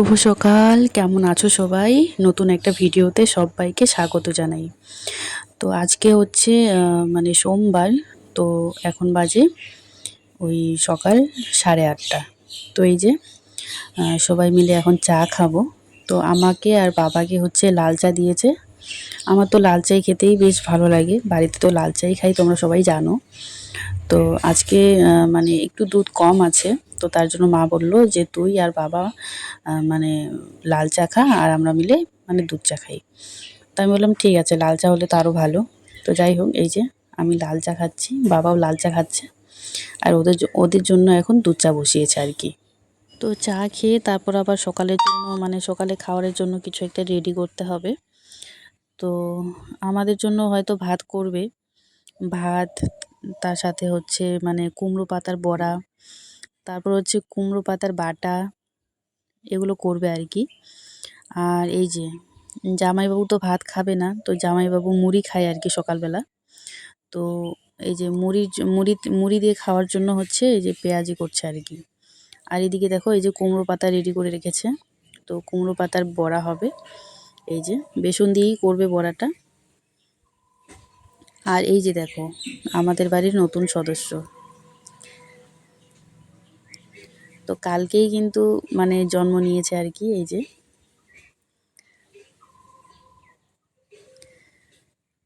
শুভ সকাল। কেমন আছো সবাই? নতুন একটা ভিডিওতে সবাইকে স্বাগত জানাই। তো আজকে হচ্ছে মানে সোমবার, তো এখন বাজে ওই সকাল সাড়ে আটটা। তো এই যে সবাই মিলে এখন চা খাব। তো আমাকে আর বাবাকে হচ্ছে লাল চা দিয়েছে। আমার তো লাল চাই খেতেই বেশ ভালো লাগে। বাড়িতে তো লাল চাই খাই, তোমরা সবাই জানো। তো আজকে মানে একটু দুধ কম আছে। তো তার জন্য মা বলল যে, তুই আর বাবা মানে লাল চা খা আর আমরা মিলে মানে দুধ চা খাই। তো আমি বললাম, ঠিক আছে, লাল চা হলে তো আরও ভালো। তো যাই হোক, এই যে আমি লাল চা খাচ্ছি, বাবাও লাল চা খাচ্ছে আর ওদের ওদের জন্য এখন দুধ চা বসিয়েছে আর কি। তো চা খেয়ে তারপর আবার সকালের জন্য মানে সকালে খাওয়ারের জন্য কিছু একটা রেডি করতে হবে। তো আমাদের জন্য হয়তো ভাত করবে। ভাত, তার সাথে হচ্ছে মানে কুমড়ো পাতার বড়া তারপর হচ্ছে কুমড়ো পাতার বাটা, এগুলো করবে আর কি আর এই যে, জামাইবাবু তো ভাত খাবে না, তো জামাইবাবু মুড়ি খায় আর কি সকালবেলা। তো এই যে মুড়ির জ- মুড়ি মুড়ি দিয়ে খাওয়ার জন্য হচ্ছে এই যে পেঁয়াজি করছে আর কি আর এদিকে দেখো এই যে কুমড়ো পাতা রেডি করে রেখেছে, তো কুমড়ো পাতার বড়া হবে। এই যে বেসন দিয়েই করবে বড়াটা। আর এই যে দেখো, আমাদের বাড়ির নতুন সদস্য। তো কালকেই কিন্তু মানে জন্ম নিয়েছে আর কি, এই যে।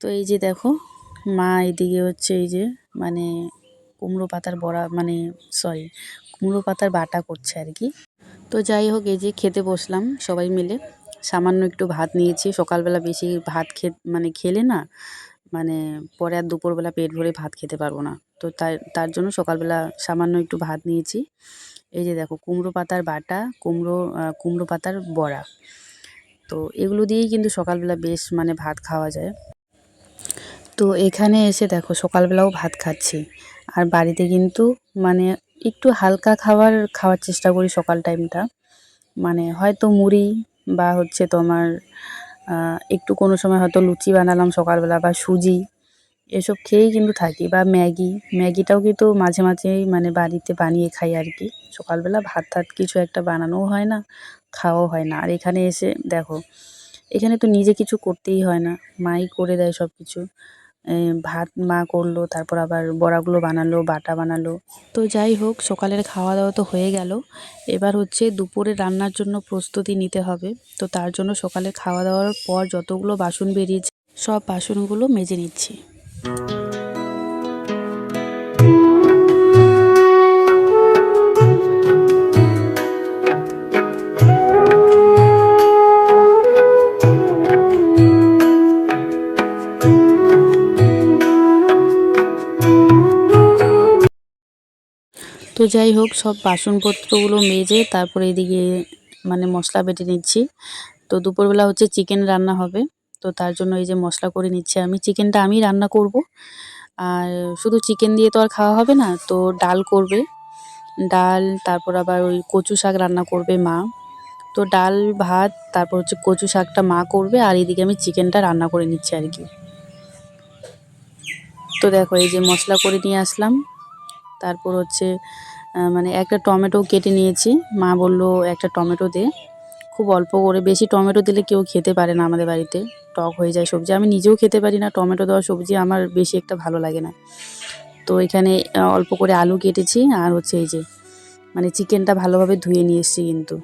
তো এই যে দেখো, মা এদিকে হচ্ছে এই যে মানে কুমড়ো পাতার বড়া মানে সরি কুমড়ো পাতার বাটা করছে আর কি। তো যাই হোক, এই যে খেতে বসলাম সবাই মিলে। সামান্য একটু ভাত নিয়েছি, সকালবেলা বেশি ভাত খে মানে খেলে না মানে পরে আর দুপুরবেলা পেট ভরে ভাত খেতে পারব না। তো তার তার জন্য সকালবেলা সামান্য একটু ভাত নিয়েছি। এই যে দেখো, কুমড়ো পাতার বাটা, কুমড়ো কুমড়ো পাতার বড়া। তো এগুলো দিয়েই কিন্তু সকালবেলা বেশ মানে ভাত খাওয়া যায়। তো এখানে এসে দেখো, সকালবেলাও ভাত খাচ্ছি। আর বাড়িতে কিন্তু মানে একটু হালকা খাবার খাওয়ার চেষ্টা করি সকাল টাইমটা। মানে হয়তো মুড়ি বা হচ্ছে তোমার একটু কোনো সময় হয়তো লুচি বানালাম সকালবেলা বা সুজি। এসব খেয়েই কিন্তু থাকি বা ম্যাগি, ম্যাগিটাও কিন্তু মাঝে মাঝেই মানে বাড়িতে বানিয়ে খাই আর কি। সকালবেলা ভাত টাত কিছু একটা বানানোও হয় না, খাওয়াও হয় না। আর এখানে এসে দেখো, এখানে তো নিজে কিছু করতেই হয় না। মাই করে দেয় সব কিছু ভাত মা করল, তারপর আবার বড়াগুলো বানালো, বাটা বানালো। তো যাই হোক, সকালের খাওয়া দাওয়া তো হয়ে গেল। এবার হচ্ছে দুপুরে রান্নার জন্য প্রস্তুতি নিতে হবে। তো তার জন্য সকালে খাওয়া দাওয়ার পর যতগুলো বাসন বেরিয়েছে, সব বাসনগুলো মেজে নিচ্ছি। তো যাই হোক, সব বাসনপত্রগুলো মেজে তারপরে এদিকে মানে মশলা বেটে নিচ্ছি। তো দুপুরবেলা হচ্ছে চিকেন রান্না হবে। তো তার জন্য এই যে মশলা করে নিচ্ছে আমি। চিকেনটা আমি রান্না করব। আর শুধু চিকেন দিয়ে তো আর খাওয়া হবে না, তো ডাল করবে। ডাল, তারপর আবার ওই কচু শাক রান্না করবে মা। তো ডাল, ভাত, তারপর হচ্ছে কচু শাকটা মা করবে, আর এদিকে আমি চিকেনটা রান্না করে নিচ্ছি আর কি। তো দেখো এই যে মশলা করে নিয়ে আসলাম। তারপর হচ্ছে মানে একটা টমেটো কেটে নিয়েছি। মা বলল, একটা টমেটো দে। খুব অল্প করে। বেশি টমেটো দিলে কেউ খেতে পারে না আমাদের বাড়িতে। টক হয়ে যায় সবজি। আমি নিজেও খেতে পারি না। টমেটো দেওয়া সবজি আমার বেশি একটা ভালো লাগে না। তো এখানে অল্প করে আলু কেটেছি আর হচ্ছে এই যে মানে চিকেনটা ভালোভাবে ধুয়ে নিয়ে এসেছি কিন্তু।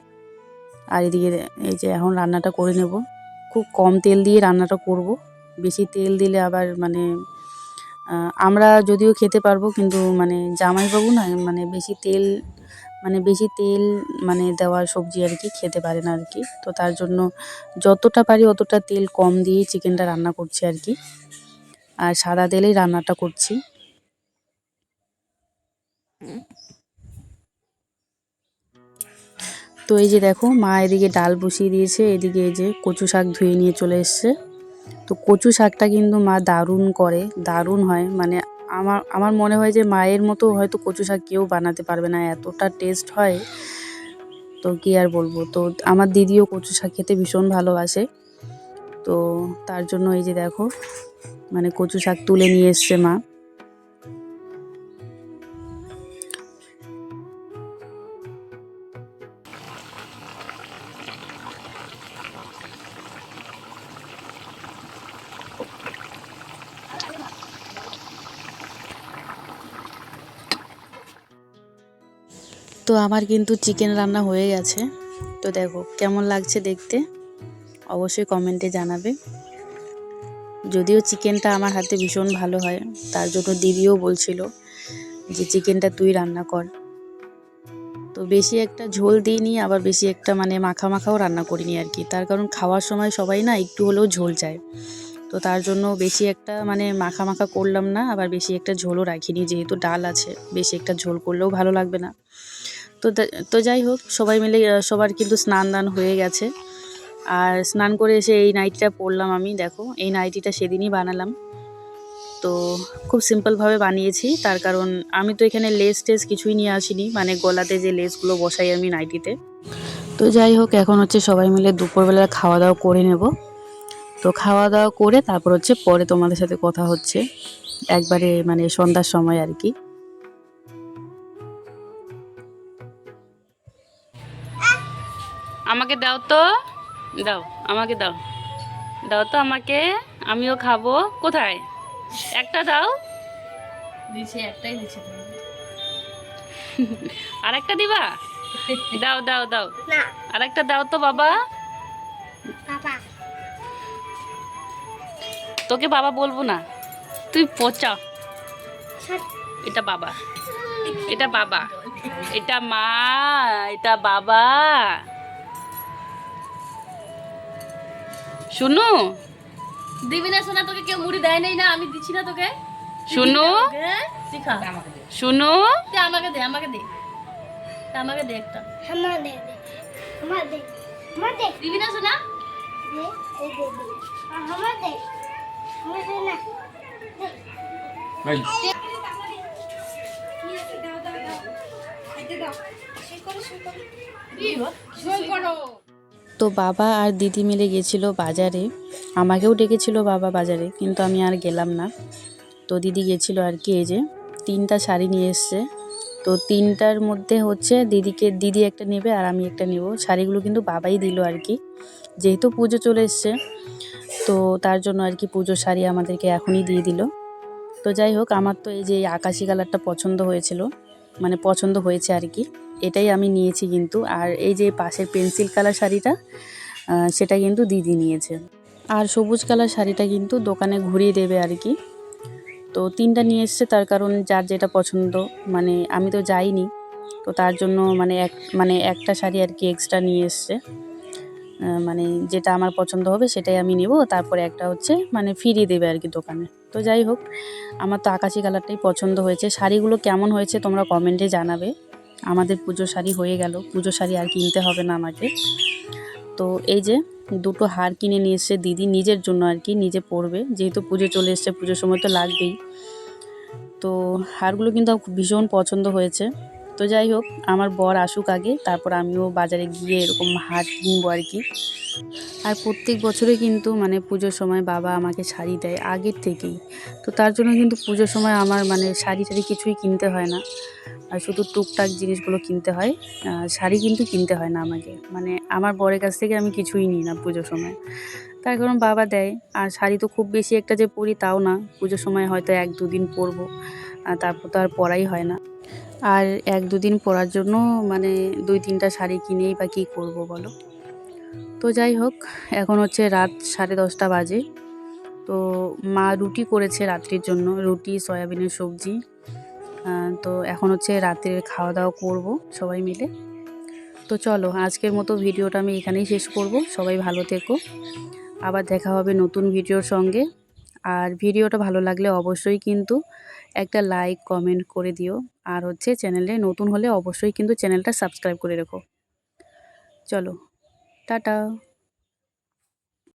আর এদিকে এই যে এখন রান্নাটা করে নেব। খুব কম তেল দিয়ে রান্নাটা করব। বেশি তেল দিলে আবার মানে আমরা যদিও খেতে পারব কিন্তু মানে জামাইবাবু না মানে বেশি তেল মানে বেশি তেল মানে দেওয়া সবজি আর কি খেতে পারে না আর কি। তো তার জন্য যতটা পারি অতটা তেল কম দিয়ে চিকেনটা রান্না করছি আর কি। আর সাদা তেলেই রান্নাটা করছি। তো এই যে দেখো, মা এদিকে ডাল বসিয়ে দিয়েছে, এদিকে এই যে কচু শাক ধুয়ে নিয়ে চলে এসছে। তো কচু শাকটা কিন্তু মা দারুণ করে, দারুণ হয় মানে আমার আমার মনে হয় যে মায়ের মতো হয়তো কচু শাক কেউ বানাতে পারবে না, এতটা টেস্ট হয়। তো কি আর বলব? তো আমার দিদিও কচু শাক খেতে ভীষণ ভালোবাসে। তো তার জন্য এই যে দেখো মানে কচু শাক তুলে নিয়ে এসছে মা। তো আমার কিন্তু চিকেন রান্না হয়ে গেছে। তো দেখো, কেমন লাগছে দেখতে? অবশ্যই কমেন্টে জানাবে। যদিও চিকেনটা আমার হাতে ভীষণ ভালো হয়, তার জন্য দিদিও বলছিল যে, চিকেনটা তুই রান্না কর। তো বেশি একটা ঝোল দিইনি, আবার বেশি একটা মানে মাখা মাখাও রান্না করিনি আর কি। তার কারণ খাওয়ার সময় সবাই না একটু হলেও ঝোল চায়। তো তার জন্য বেশি একটা মানে মাখা মাখা করলাম না, আবার বেশি একটা ঝোলও রাখিনি, যেহেতু ডাল আছে, বেশি একটা ঝোল করলেও ভালো লাগবে না। তো তো যাই হোক, সবাই মিলে সবার কিন্তু স্নান দান হয়ে গেছে। আর স্নান করে এসে এই নাইটিটা পরলাম আমি, দেখো, এই নাইটিটা সেদিনই বানালাম। তো খুব সিম্পলভাবে বানিয়েছি, তার কারণ আমি তো এখানে লেস টেস কিছুই নিয়ে আসিনি মানে গলাতে যে লেসগুলো বসাই আমি নাইটিতে। তো যাই হোক, এখন হচ্ছে সবাই মিলে দুপুরবেলা খাওয়া দাওয়া করে নেব। তো খাওয়া দাওয়া করে তারপর হচ্ছে পরে তোমাদের সাথে কথা হচ্ছে, একবারে মানে সন্ধ্যার সময় আর কি। আমাকে দাও তো। দাও আমাকে দাও। দাও তো আমাকে আমিও খাব। কোথায়? একটা দাও। দিছে একটাই দিছে আর একটা দিবা? দাও দাও দাও। আর একটা দাও তো বাবা। বাবা। তোকে বাবা বলব না। তুই পচা। এটা বাবা। এটা বাবা। এটা মা। এটা বাবা। শুনু? দিবি না শোনা তোকে কেউ মুড়ি দেয় নাই না আমি দিচ্ছি না তোকে। শুনু? শিখা শুনু? আমাকে দে আমাকে দে। আমাকে দে একটা। আমার দে দে। আমার দে আমার দে। দিবি না শোনা দে এই দে দে। আমার দে আমার দে না। তো বাবা আর দিদি মিলে গেছিল বাজারে। আমাকেও ডেকেছিল বাবা বাজারে, কিন্তু আমি আর গেলাম না। তো দিদি গেছিল আর কি, এই যে তিনটা শাড়ি নিয়ে এসছে। তো তিনটার মধ্যে হচ্ছে দিদিকে, দিদি একটা নেবে আর আমি একটা নেব। শাড়িগুলো কিন্তু বাবাই দিল আর কি, যেহেতু পুজো চলে এসছে। তো তার জন্য আর কি পুজোর শাড়ি আমাদেরকে এখনই দিয়ে দিল। তো যাই হোক, আমার তো এই যে আকাশি কালারটা পছন্দ হয়েছিল। মানে পছন্দ হয়েছে আর কি। এটাই আমি নিয়েছি কিন্তু। আর এই যে পাশের পেন্সিল কালার শাড়িটা সেটা কিন্তু দিদি নিয়েছে। আর সবুজ কালার শাড়িটা কিন্তু দোকানে ঘুরিয়ে দেবে আর কি। তো তিনটা নিয়ে এসছে, তার কারণ যার যেটা পছন্দ। মানে আমি তো যাইনি, তো তার জন্য মানে এক মানে একটা শাড়ি আর কি এক্সট্রা নিয়ে এসছে। মানে যেটা আমার পছন্দ হবে সেটাই আমি নেব। তারপরে একটা হচ্ছে মানে ফিরিয়ে দেবে আর কি দোকানে। তো যাই হোক, আমার তো আকাশি কালারটাই পছন্দ হয়েছে। শাড়িগুলো কেমন হয়েছে তোমরা কমেন্টে জানাবে। আমাদের পুজো শাড়ি হয়ে গেল। পুজো শাড়ি আর কিনতে হবে না আমাকে। তো এই যে দুটো হার কিনে নিয়ে এসছে দিদি নিজের জন্য আর কি, নিজে পরবে। যেহেতু পুজো চলে এসছে, পুজোর সময় তো লাগবেই। তো হারগুলো কিন্তু ভীষণ পছন্দ হয়েছে। তো যাই হোক, আমার বর আসুক আগে, তারপর আমিও বাজারে গিয়ে এরকম হাট কিনবো আর কি। আর প্রত্যেক বছরে কিন্তু মানে পুজোর সময় বাবা আমাকে শাড়ি দেয় আগের থেকেই। তো তার জন্য কিন্তু পুজোর সময় আমার মানে শাড়ি টাড়ি কিছুই কিনতে হয় না। আর শুধু টুকটাক জিনিসগুলো কিনতে হয় শাড়ি কিন্তু কিনতে হয় না আমাকে। মানে আমার বরের কাছ থেকে আমি কিছুই নিই না পুজোর সময়। তার কারণ বাবা দেয়, আর শাড়ি তো খুব বেশি একটা যে পরি তাও না। পুজোর সময় হয়তো এক দুদিন পরবো তারপর তো আর পরাই হয় না। আর এক দুদিন পরার জন্য মানে দুই তিনটা শাড়ি কিনেই বা কী করব বলো? তো যাই হোক, এখন হচ্ছে রাত সাড়ে দশটা বাজে। তো মা রুটি করেছে রাত্রির জন্য, রুটি, সয়াবিনের সবজি। তো এখন হচ্ছে রাতের খাওয়া দাওয়া করব সবাই মিলে। তো চলো, আজকের মতো ভিডিওটা আমি এখানেই শেষ করব। সবাই ভালো থেকো। আবার দেখা হবে নতুন ভিডিওর সঙ্গে। আর ভিডিওটা ভালো লাগলে অবশ্যই কিন্তু একটা লাইক কমেন্ট করে দিও। আর হচ্ছে চ্যানেলে নতুন হলে অবশ্যই কিন্তু চ্যানেলটা সাবস্ক্রাইব করে রেখো। চলো, টাটা।